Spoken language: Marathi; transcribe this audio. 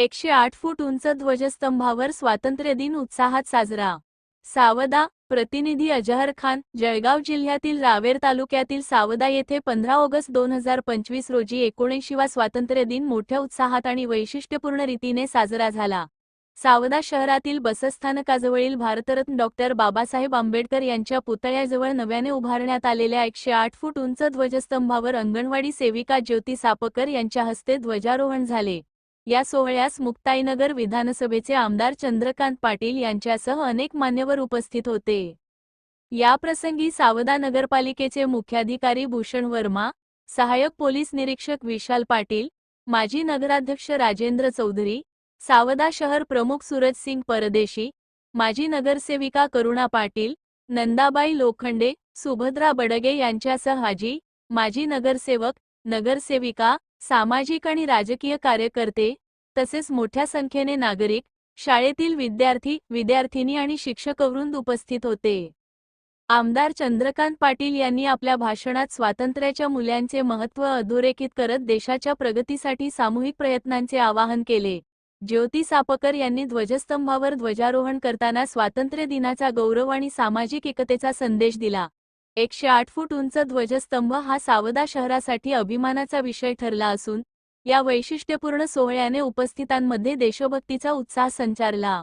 एकशे आठ फूट उंच ध्वजस्तंभावर स्वातंत्र्य दिन उत्साहात साजरा. सावदा प्रतिनिधी अजहर खान जळगाव जिल्ह्यातील रावेर तालुक्यातील सावदा येथे पंधरा ऑगस्ट दोन हजार पंचवीस रोजी एकोणऐंशीवा स्वातंत्र्य दिन मोठ्या उत्साहात आणि वैशिष्ट्यपूर्ण रीतीने साजरा झाला. सावदा शहरातील बसस्थानकाजवळील भारतरत्न डॉक्टर बाबासाहेब आंबेडकर यांच्या पुतळ्याजवळ नव्याने उभारण्यात आलेल्या एकशे आठ फूट उंच ध्वजस्तंभावर अंगणवाडी सेविका ज्योती सापकर यांच्या हस्ते ध्वजारोहण झाले. या सोहळ्यास मुक्ताईनगर विधानसभेचे आमदार चंद्रकांत पाटील यांच्यासह अनेक मान्यवर उपस्थित होते. याप्रसंगी सावदा नगरपालिकेचे मुख्याधिकारी भूषण वर्मा सहाय्यक पोलीस निरीक्षक विशाल पाटील माजी नगराध्यक्ष राजेंद्र चौधरी सावदा शहर प्रमुख सूरज सिंग परदेशी माजी नगरसेविका करुणा पाटील नंदाबाई लोखंडे सुभद्रा बडगे यांच्यासह हाजी माजी नगरसेवक नगरसेविका सामाजिक आणि राजकीय कार्यकर्ते तसेच मोठ्या संख्येने नागरिक शाळेतील विद्यार्थी विद्यार्थिनी आणि शिक्षकवृंद उपस्थित होते. आमदार चंद्रकांत पाटील यांनी आपल्या भाषणात स्वातंत्र्याच्या मूल्यांचे महत्त्व अधोरेखित करत देशाच्या प्रगतीसाठी सामूहिक प्रयत्नांचे आवाहन केले. ज्योती सापकर यांनी ध्वजस्तंभावर ध्वजारोहण करताना स्वातंत्र्य दिनाचा गौरव आणि सामाजिक एकतेचा संदेश दिला. एकशे आठ फूट उंच ध्वजस्तंभ हा सावदा शहरासाठी अभिमानाचा विषय ठरला असून या वैशिष्ट्यपूर्ण सोहळ्याने उपस्थितांमध्ये देशभक्तीचा उत्साह संचारला.